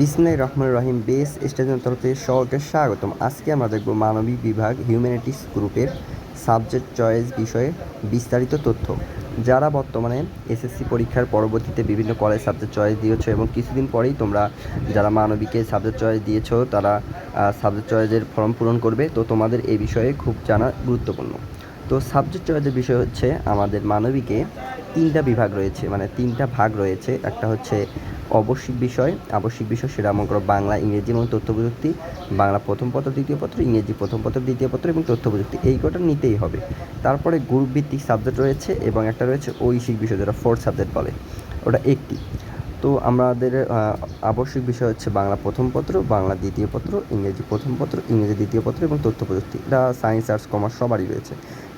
বিসমিল্লাহির রহমান রহিম, base station তরফ থেকে সকলকে স্বাগতম। আজকে আমরা দেখব মানবিক বিভাগ, হিউম্যানিটিস গ্রুপের সাবজেক্ট চয়েস বিষয়ে বিস্তারিত তথ্য। যারা বর্তমানে এসএসসি পরীক্ষার পরবর্তীতে বিভিন্ন কলেজ সাবজেক্ট চয়েস দিয়েছ এবং কিছুদিন পরেই তোমরা যারা মানবিকে সাবজেক্ট চয়েস দিয়েছ, তারা সাবজেক্ট চয়েসের ফর্ম পূরণ করবে। তো তোমাদের এই বিষয়ে খুব জানা গুরুত্বপূর্ণ। তো সাবজেক্ট চয়েসের বিষয় হচ্ছে আমাদের মানবিকে তিনটা বিভাগ রয়েছে মানে তিনটা ভাগ রয়েছে। একটা হচ্ছে আবশ্যিক বিষয় আবশ্যিক বিষয় সেটা মনে করো বাংলা, ইংরেজি এবং তথ্য প্রযুক্তি বাংলা প্রথম পত্র, দ্বিতীয় পত্র, ইংরেজি প্রথম পত্র, দ্বিতীয় পত্র এবং তথ্য প্রযুক্তি এই কটা নিতেই হবে। তারপরে গ্রুপ ভিত্তিক সাবজেক্ট রয়েছে এবং একটা রয়েছে ঐশিক বিষয় যেটা ফোর্থ সাবজেক্ট বলে, ওটা একটি। তো আমাদের আবশ্যিক বিষয় হচ্ছে বাংলা প্রথম পত্র, বাংলা দ্বিতীয় পত্র, ইংরেজি প্রথম পত্র, ইংরেজি দ্বিতীয় পত্র এবং তথ্য প্রযুক্তি এটা সায়েন্স আর্টস কমার্স সবারই রয়েছে।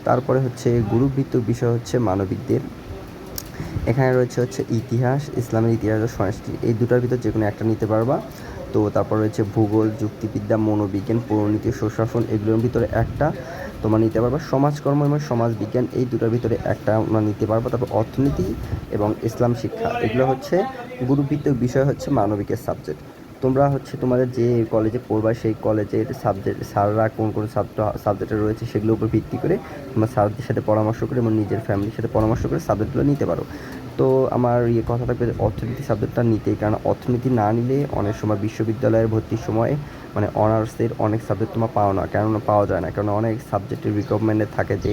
তারপরে হচ্ছে গ্রুপ ভিত্তিক বিষয় হচ্ছে মানবিকদের এখানে রয়েছে হচ্ছে ইতিহাস, ইসলামের ইতিহাস ও সংস্কৃতি। এই দুটার ভিতর যে কোনো একটা নিতে পারবা। তো তারপর রয়েছে ভূগোল, যুক্তিবিদ্যা, মনোবিজ্ঞান পৌরনীতি সুশাসন, এগুলোর ভিতরে একটা তোমার নিতে পারবা। সমাজকর্ম এবং সমাজবিজ্ঞান, এই দুটার ভিতরে একটা আমরা নিতে পারব। তারপর অর্থনীতি এবং ইসলাম শিক্ষা, এগুলো হচ্ছে গুরুভিত্তিক বিষয় হচ্ছে মানবিকের সাবজেক্ট তোমরা হচ্ছে তোমাদের যে কলেজে পড়বা, সেই কলেজের সাবজেক্ট স্যাররা কোন কোন সাবজেক্ট সাবজেক্টে রয়েছে সেগুলোর উপর ভিত্তি করে তোমরা স্যারদের সাথে পরামর্শ করে এবং নিজের ফ্যামিলির সাথে পরামর্শ করে সাবজেক্টগুলো নিতে পারো। তো আমার ইয়ে কথা থাকবে যে অর্থনীতি সাবজেক্টটা নিতেই, কারণ অর্থনীতি না নিলে অনেক সময় বিশ্ববিদ্যালয়ের ভর্তির সময় মানে অনার্সের অনেক সাবজেক্ট তোমার পাও না, কেননা পাওয়া যায় না। কারণ অনেক সাবজেক্টের রিকোয়ারমেন্টে থাকে যে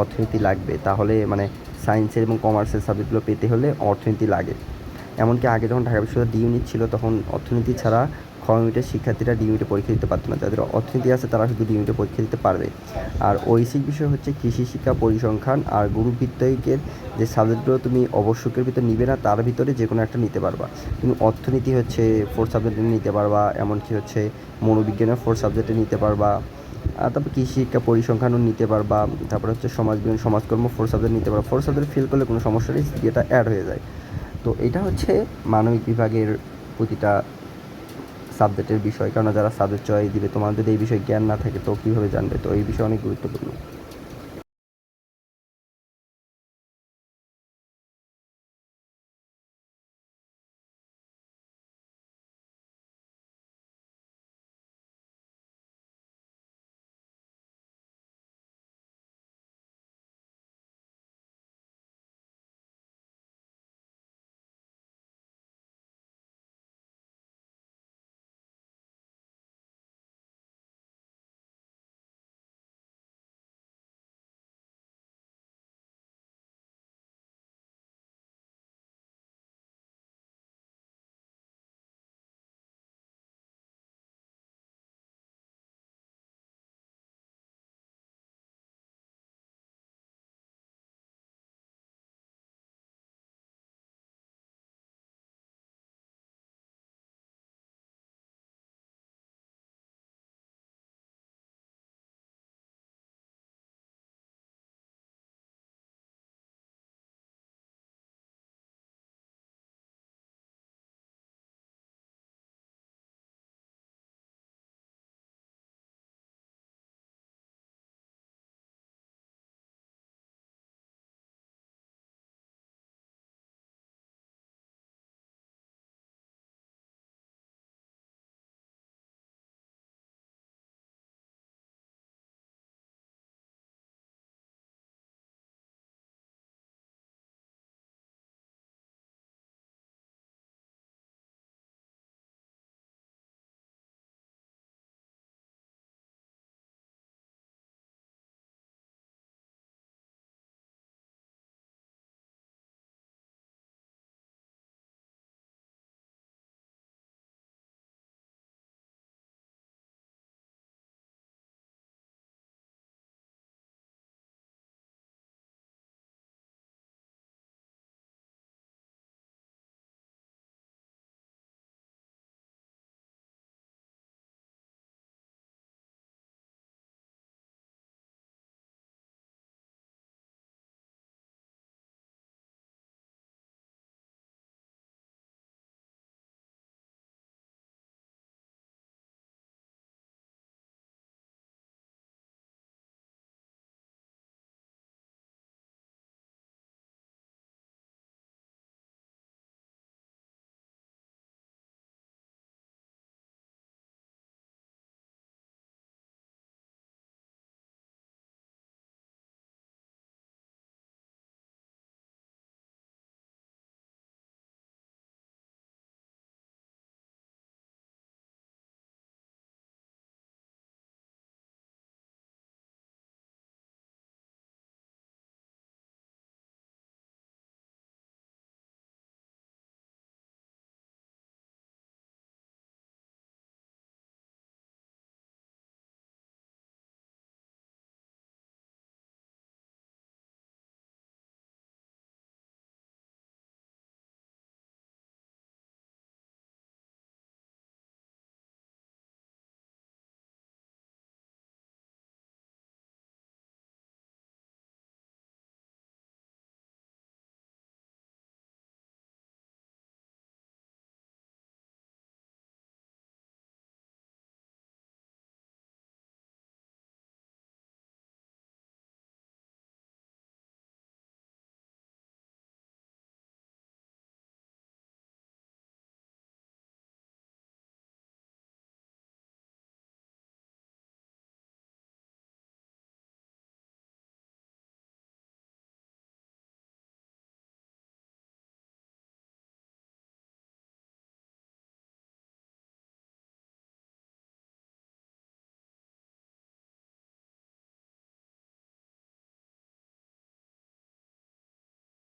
অর্থনীতি লাগবে। তাহলে মানে সায়েন্সের এবং কমার্সের সাবজেক্টগুলো পেতে হলে অর্থনীতি লাগে। এমনকি আগে যখন ঢাকা বিশ্ববিদ্যালয় ডি ইউনিট ছিল, তখন অর্থনীতি ছাড়া খ ইউনিটের শিক্ষার্থীরা ডি ইউনিটে পরীক্ষা দিতে পারতো না। যাদের অর্থনীতি আছে, তারা শুধু ডি ইউনিটে পরীক্ষা দিতে পারবে। আর ঐশিক বিষয় হচ্ছে কৃষি শিক্ষা পরিসংখ্যান। আর গ্রুপ ভিত্তিকের যে সাবজেক্টগুলো তুমি অবশ্যকের ভিতরে নিবে না, তার ভিতরে যে কোনো একটা নিতে পারবা। তুমি অর্থনীতি হচ্ছে ফোর সাবজেক্টে নিতে পারবা, এমনকি হচ্ছে মনোবিজ্ঞানের ফোর সাবজেক্টে নিতে পারবা। তারপর কৃষি শিক্ষা পরিসংখ্যানও নিতে পারবা। তারপর হচ্ছে সমাজবিজ্ঞান সমাজকর্ম ফোর সাবজেক্ট নিতে পারবা। ফোর সাবজেক্ট ফিল করলে কোনো সমস্যা নেই এটা অ্যাড হয়ে যায়। তো এটা হচ্ছে মানবিক বিভাগের প্রতিটা সাবজেক্টের বিষয়। কারণ যারা সাবজেক্ট চয়েস দিবে, তোমাদের যদি এই বিষয়ে জ্ঞান না থাকে তো কীভাবে জানবে? তো এই বিষয়ে অনেক গুরুত্বপূর্ণ।